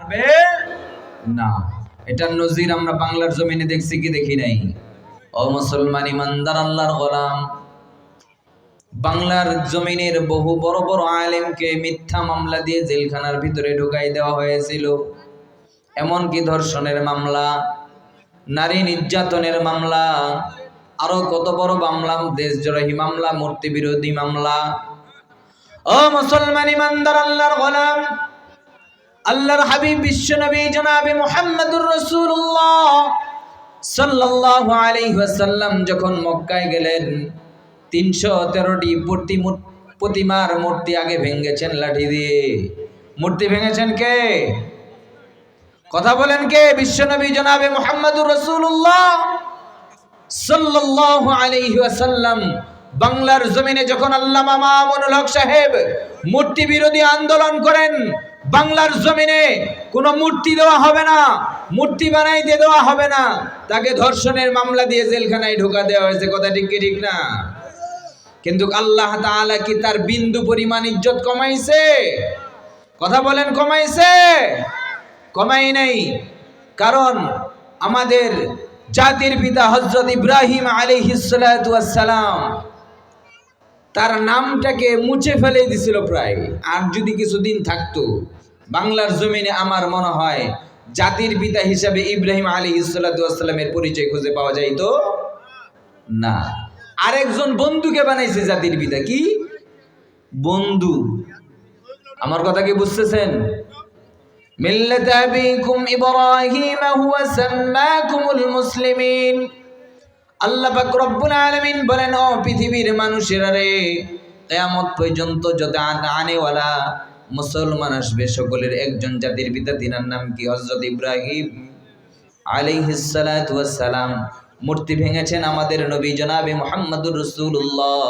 পারবে না। এটার নজির আমরা বাংলার জমিনে দেখছি কি দেখি নাই। ও মুসলমান ইমানদার আল্লাহর গোলাম। বাংলার জমিনের বহু বড় বড় আলেমকে মিথ্যা মামলা দিয়ে জেলখানার ভিতরে ঢুকাই দেওয়া হয়েছিল। এমনকি ধর্ষণের মামলা, নারী নির্যাতনের মামলা, আরও কত বড় মামলা দেশ দেশদ্রোহী মামলা মূর্তি বিরোধী মামলা। ও মুসলমান ইমানদার আল্লাহর গোলাম আল্লাহর হাবিব বিশ্বনবী জনাবে মোহাম্মদুর রসুল্লাহ সাল্লাল্লাহু আলাইহি ওয়াসাল্লাম যখন মক্কায় গেলেন, তিনশো তেরোটি প্রতি প্রতিমার মূর্তি আগে ভেঙেছেন লাঠি দিয়ে। মূর্তি ভেঙেছেন কে? কথা বলেন কে? বিশ্বনবী জনাবে মোহাম্মদুর রসুল্লাহ সাল্লাল্লাহু আলাইহি ওয়াসাল্লাম বাংলার জমিনে যখন আল্লামা মামুনুল হক সাহেব মূর্তি বিরোধী আন্দোলন করেন বাংলার জমিনে কোনো মূর্তি দেওয়া হবে না, মূর্তি বানাইতে দেওয়া হবে না। তাকে ধর্ষণের মামলা দিয়ে জেলখানায় ঢোকা দেওয়া হয়েছে, কথা ঠিক কি ঠিক না? কিন্তু আল্লাহ তাআলা কি তার বিন্দু পরিমাণ ইজ্জত কমাইছে? কথা বলেন, কমাইছে? কমাই নাই। কারণ আমাদের জাতির পিতা হজরত ইব্রাহিম আলিহিসালাম তার নামটাকে মুছে ফেলে দিছিল প্রায়। আর যদি কিছুদিন থাকতো বাংলার জমিনে আমার মনে হয় জাতির পিতা হিসাবে ইব্রাহিম আলী ইসালাতামের পরিচয় খুঁজে পাওয়া যাইতো না। আরেকজন বন্ধুকে বানাইছে জাতির পিতা। কি? বন্ধু। আমার কথা কি বুঝতেছেন? মিল্লাত পর্যন্ত যত আনেওয়ালা মুসলমান আসবে সকলের একজন জাতির পিতা তিনার নাম কি? হযরত ইব্রাহিম সালাম মূর্তি ভেঙেছেন আমাদের নবী জনাবে মুহাম্মদুর রসুল্লাহ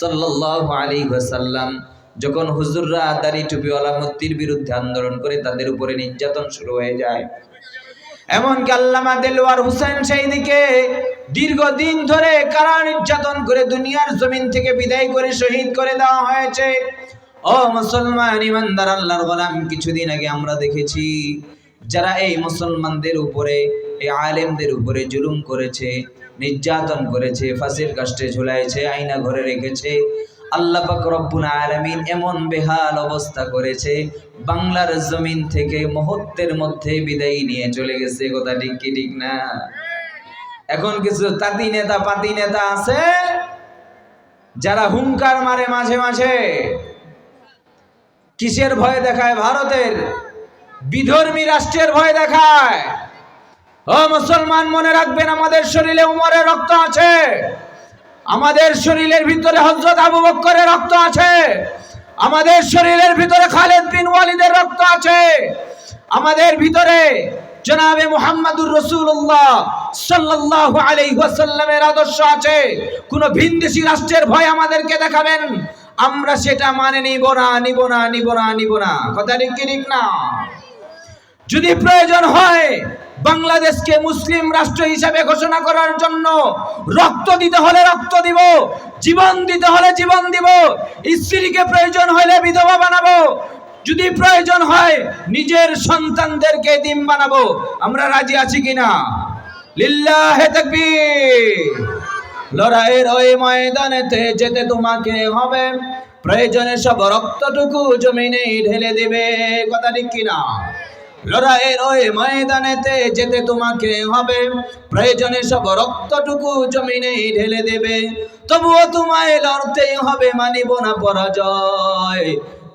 সাল্লাল্লাহু আলী ওয়াসাল্লাম। যখন হুজুররা দাড়ি টুপিওয়ালা মূর্তির বিরুদ্ধে আন্দোলন করে তাদের উপরে নির্যাতন শুরু হয়ে যায়। এমনকি আল্লামা দেলোয়ার হুসেন সেই দিকে দীর্ঘদিন ধরে কারা নির্যাতন করে দুনিয়ার জমিন থেকে বিদায় করে শহীদ করে দেওয়া হয়েছে। ও মুসলমান, ইমানদার, আল্লাহর গোলাম, কিছুদিন আগে আমরা দেখেছি যারা এই মুসলমানদের উপরে, এই আলেমদের উপরে জুলুম করেছে, নির্যাতন করেছে, ফাঁসির কাষ্টে ঝুলাইছে, আয়না ঘরে রেখেছে, আল্লাহ পাক রব্বুল আলামিন এমন বেহাল অবস্থা করেছে, বাংলার জমিন থেকে মুহূর্তের মধ্যে বিদায় নিয়ে চলে গেছে, কথা ঠিক কি ঠিক না? এখন কিছু তাঁতি নেতা, পাতি নেতা আছে, যারা হুঙ্কার মারে মাঝে মাঝে। কিসের ভয় দেখায় ভারতের? বিধর্মী রাষ্ট্রের ভয় দেখায়। ও মুসলমান, মনে রাখবেন আমাদের শরীরে উমরের রক্ত আছে। আমাদের শরীরের ভিতরে হজরত আবু বক্করের রক্ত আছে। আমাদের শরীরের ভিতরে খালেদ বিন ওয়ালিদের রক্ত আছে। আমাদের ভিতরে জনাবে মুহাম্মাদুর রসুল্লাহ সাল্লাল্লাহু আলাইহি ওয়াসাল্লামের আদর্শ আছে। কোন ভিনদেশি রাষ্ট্রের ভয় আমাদেরকে দেখাবেন। আমরা সেটা মানে নিব না নিব না নিব না নিব না। কথা ঠিক ঠিক না? যদি প্রয়োজন হয়, বাংলাদেশকে মুসলিম রাষ্ট্র হিসাবে ঘোষণা করার জন্য রক্ত দিতে হলে রক্ত দিব, জীবন দিতে হলে জীবন দিব, স্ত্রীকে প্রয়োজন হলে বিধবা বানাবো, যদি প্রয়োজন হয়, নিজের সন্তানদেরকে ডিম বানাবো। আমরা রাজি আছি কিনা? লিল্লাহে তাকবীর। লড়াইয়ের ওই ময়দানেতে যেতে তোমাকে হবে। প্রয়োজনে সব রক্তটুকু জমিনে ঢেলে দেবে। কথা ঠিক কিনা? লড়াইয়ের ওই ময়দানেতে যেতে তোমাকে হবে। প্রয়োজনে সব রক্তটুকু জমিনে ঢেলে দেবে। তবুও তোমায় লড়তেই হবে, মানিব না পরাজয়।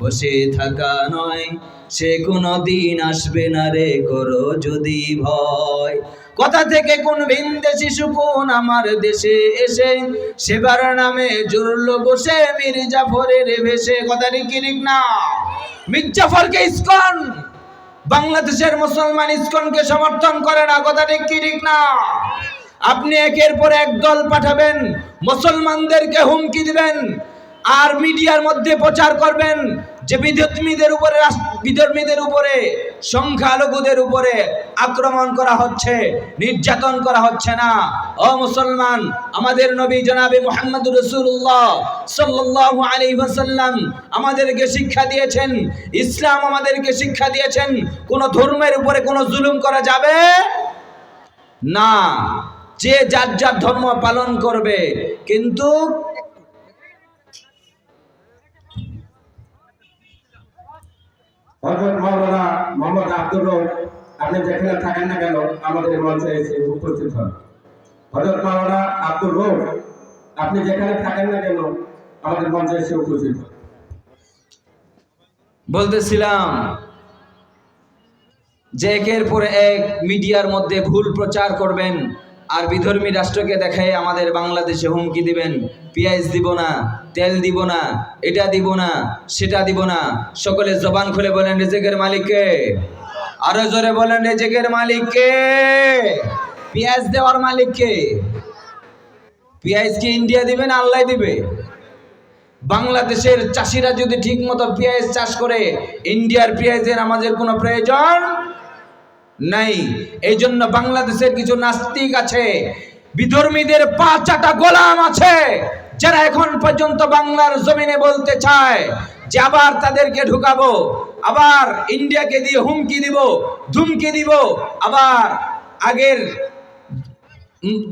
বসে থাকা নয়। সে কোনো দিন আসবে না রে, করো যদি ভয়। কথা থেকে কোন ভিনদেশি সুকুন আমার দেশে এসে, সেবার নামে জুড়ল বসে মির্জাফরের ভেসে। কথা কি ঠিক না? মির্জাফরকে ইস্কন, বাংলাদেশের মুসলমান ইস্কনকে সমর্থন করে না। কথা ঠিক কি না? আপনি একের পর এক দল পাঠাবেন, মুসলমানদেরকে হুমকি দিবেন আর মিডিয়ার মধ্যে প্রচার করবেন যে বিধর্মীদের উপরে বিধর্মীদের উপরে, সংখ্যালঘুদের উপরে আক্রমণ করা হচ্ছে, নির্যাতন করা হচ্ছে না। ও মুসলমান, আমাদের নবী জনাবে মোহাম্মদ রসুল্লাহ সাল্লাল্লাহু আলী ওয়াসাল্লাম আমাদেরকে শিক্ষা দিয়েছেন, ইসলাম আমাদেরকে শিক্ষা দিয়েছেন, কোন ধর্মের উপরে কোনো জুলুম করা যাবে না। যে যার যার ধর্ম পালন করবে, কিন্তু হজরত মাওলানা মোহাম্মদ আব্দুর রব, আপনি যেখানে থাকেন না কেন, আমাদের মঞ্চে এসে উপস্থিত হন। হজরত মাওলানা আব্দুর রব, আপনি যেখানে থাকেন না কেন, আমাদের মঞ্চে এসে উপস্থিত হন। বলতেছিলাম, যে একের পর এক মিডিয়ার মধ্যে ভুল প্রচার করবেন। আর বিধর্মী রাষ্ট্রকে দেখায় আমাদের বাংলাদেশে হুমকি দিবেন। পেঁয়াজ দিব না, তেল দিব না, এটা দিব না, সেটা দিব না। সকলে জবান খুলে বলেন, রেজেকের মালিককে। আরও জোরে বলেন, রেজেকের মালিককে। পেঁয়াজ দেওয়ার মালিককে। পেঁয়াজ কি ইন্ডিয়া দিবে না আল্লাহ দিবে? বাংলাদেশের চাষিরা যদি ঠিক মতো পেঁয়াজ চাষ করে, ইন্ডিয়ার পেঁয়াজের আমাদের কোনো প্রয়োজন নাই। এই জন্য বাংলাদেশের কিছু নাস্তিক আছে, বিধর্মীদের পা চাটা গোলাম আছে, যারা এখন পর্যন্ত বাংলার জমিনে বলতে চায় যে আবার তাদেরকে ঢুকাবো, আবার ইন্ডিয়াকে দিয়ে হুমকি দিব, ধুমকি দিব, আবার আগের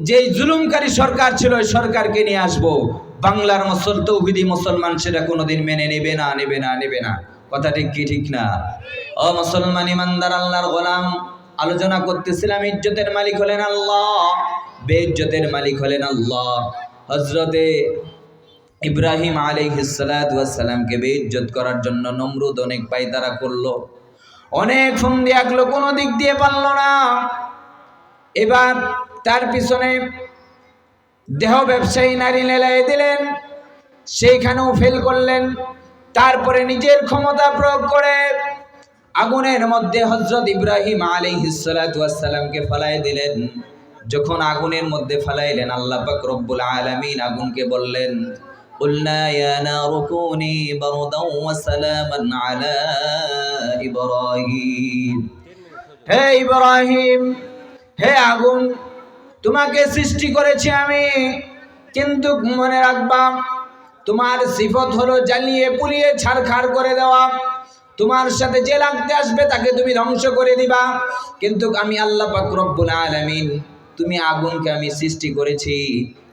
যে জুলুমকারী সরকার ছিল ওই সরকারকে নিয়ে আসব। বাংলার মুসল তৌহিদি মুসলমান সেটা কোনোদিন মেনে নেবে না নেবে না নেবে না। কথা ঠিক কি, ঠিক না? ও মুসলমান ইমানদার, আল্লাহর গোলাম আলোচনা করতেছিলাম, ইজ্জতের মালিক হলেন আল্লাহ, বেইজ্জতের মালিক হলেন আল্লাহ। হজরতে ইব্রাহিম আলাইহিসসালামকে বেইজ্জত করার জন্য নমরুদ অনেক পায়তারা করল। অনেক ফন্দি আঁকলো, কোনো দিক দিয়ে পারল না। এবার তার পিছনে দেহ ব্যবসায়ী নারী লেলাই দিলেন, সেইখানেও ফেল করলেন। তারপরে নিজের ক্ষমতা প্রয়োগ করে আগুনের মধ্যে হজরত ইব্রাহিম আলী হিসালামকে ফেলাই দিলেন যখন আগুনের মধ্যে ফেলাইলেন আল্লাহ পাক রব্বুল আলামিন আগুনকে বললেন قلنا يا نار كوني بردا وسلاما على إبراهيم হে ইব্রাহিম হে আগুন তোমাকে সৃষ্টি করেছি আমি কিন্তু মনে রাখবা তোমার সিফত হলো জ্বালিয়ে পুড়িয়ে ছাড়খাড় করে দেওয়া তোমার সাথে যে লাগতে আসবে তাকে তুমি ধ্বংস করে দিবা। কিন্তু আমি আল্লাহ পাক রব্বুল আলামিন, তুমি আগুনকে আমি সৃষ্টি করেছি।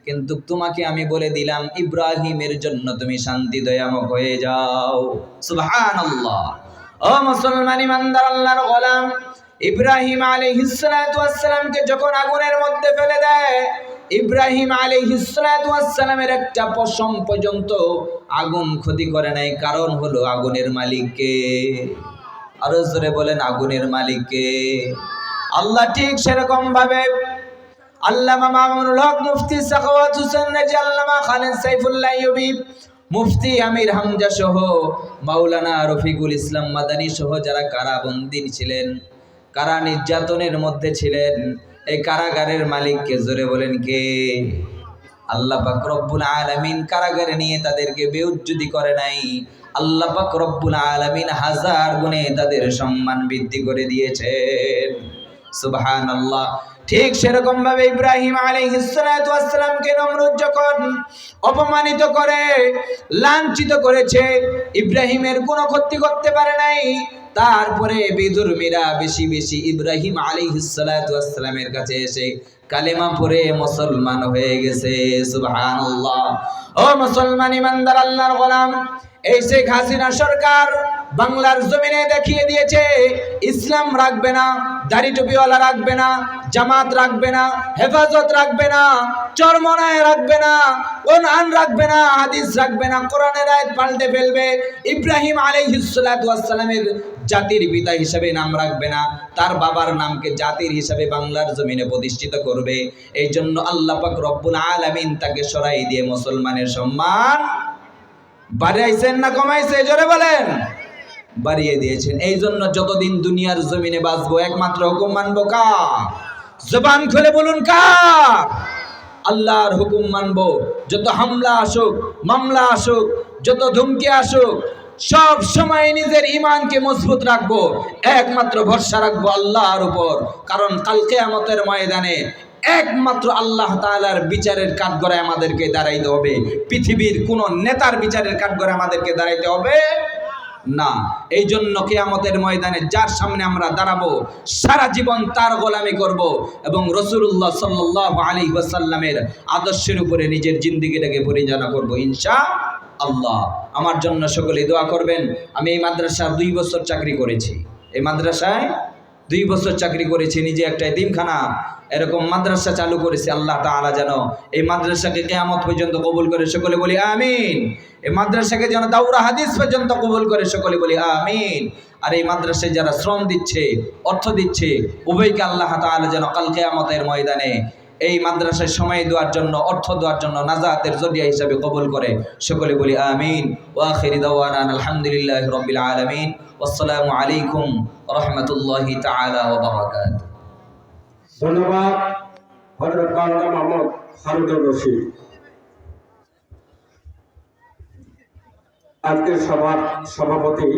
কিন্তু তোমাকে আমি বলে দিলাম, ইব্রাহিমের জন্য তুমি শান্তি দয়ামক হয়ে যাও। সুবহানাল্লাহ। ও মুসলমান ইমানদার, আল্লাহর গোলাম, ইব্রাহিম আলাইহিসসালামকে যখন আগুনের মধ্যে ফেলে দেয় ইব্রাহিম আলাইহিসসালামের একটা পশম পর্যন্ত আগুন ক্ষতি করে নাই। কারণ হলো আগুনের মালিককে। আরও জোরে বলেন, আগুনের মালিককে। আল্লাহ ঠিক সেরকম ভাবে আল্লামা মামুনুল হক মুফতি সাখাওয়াত হোসেন নাজি আল্লামা খালেদ সাইফুল্লাহ ইউবি, মুফতি আমির হামজা সহ মাওলানা রফিকুল ইসলাম মাদানী সহ যারা কারাবন্দী ছিলেন, কারা নির্যাতনের মধ্যে ছিলেন এই কারাগারের মালিককে জোরে বলেন কে? আল্লাহ বাকরব্বুল আলামিন কারাগারে নিয়ে তাদেরকে বেউজ্জুদি করে নাই। আল্লাহ পাক রব্বুল আলামিন হাজার গুণে তাদের সম্মান বৃদ্ধি করে দিয়েছেন। ঠিক সেরকম ভাবে ইব্রাহিম আলাইহিসসালামকে নমরুদ যখন অপমানিত করে, লাঞ্ছিত করেছে, ইব্রাহিমের কোনো ক্ষতি করতে পারে নাই। তারপরে বিধর্মীরা বেশি বেশি ইব্রাহিম আলাইহিসসালামের কাছে এসে কালেমা পড়ে মুসলমান হয়ে গেছে। সুবহানাল্লাহ। ও মুসলমান ইমানদার, আল্লাহর গোলাম এই শেখ হাসিনা সরকার বাংলার জমিনে দেখিয়ে দিয়েছে, ইসলাম রাখবে না, দাড়ি টুপিওয়ালা রাখবে না, জামাত রাখবে না, হেফাজত রাখবে না, চরমনায় রাখবে না, কোরআন রাখবে না, হাদিস রাখবে না, কোরআনের আয়াত পাল্টে ফেলবে, ইব্রাহিম আলাইহিসসালামের জাতির পিতা হিসেবে নাম রাখবে না, তার বাবার নামকে জাতির হিসাবে বাংলার জমিনে প্রতিষ্ঠিত করবে। এই জন্য আল্লাহ পাক রব্বুল আলামিন তাকে সরাই দিয়ে মুসলমানের সম্মান বাড়াইছেন না কমাইছে জোরে বলেন। বাড়িয়ে দিয়েছেন। এই জন্য যতদিন দুনিয়ার জমিনে বাঁচবো, একমাত্র হুকুম মানবো কার? জবান খুলে বলুন কার? আল্লাহর হুকুম মানব। যত হামলা আসুক, মামলা আসুক, যত ধুমকি আসুক, সব সময় নিজের ইমানকে মজবুত রাখব। একমাত্র ভরসা রাখব আল্লাহর উপর। কারণ কালকে আমাদের ময়দানে একমাত্র আল্লাহ তাআলার বিচারের কাঠগড়ায় আমাদেরকে দাঁড়াইতে হবে। পৃথিবীর কোন নেতার বিচারের কাঠগড়ায় আমাদেরকে দাঁড়াইতে হবে না। এই জন্য কেয়ামতের ময়দানে যার সামনে আমরা দাঁড়াবো, সারা জীবন তার গোলামি করব এবং রসুল্লাহ সাল্লাহ আলী ওয়াসাল্লামের আদর্শের উপরে নিজের জিন্দিগিটাকে পরিচালনা করব ইনশা আল্লাহ আমার জন্য সকলে দোয়া করবেন। আমি এই মাদ্রাসার দুই বছর চাকরি করেছি। এই মাদ্রাসায় দুই বছর চাকরি করেছে, নিজে একটা এতিমখানা এরকম মাদ্রাসা চালু করেছে, আল্লাহ তালা যেন এই মাদ্রাসাকে কেয়ামত পর্যন্ত কবুল করে, সকলে বলি আমিন। এই মাদ্রাসাকে যেন দাউরা হাদিস পর্যন্ত কবুল করে, সকলে বলি আমিন। আর এই মাদ্রাসায় যারা শ্রম দিচ্ছে, অর্থ দিচ্ছে, উভয়কে আল্লাহ তালা যেন কাল কেয়ামতের ময়দানে এই মাদ্রাসায় সময় দেওয়ার জন্য, অর্থ দেওয়ার জন্য নাজাতের জরিয়া হিসাবে কবুল করে। সকলে বলি আমিন। আলহামদুলিল্লাহ আজকের সভার সভাপতি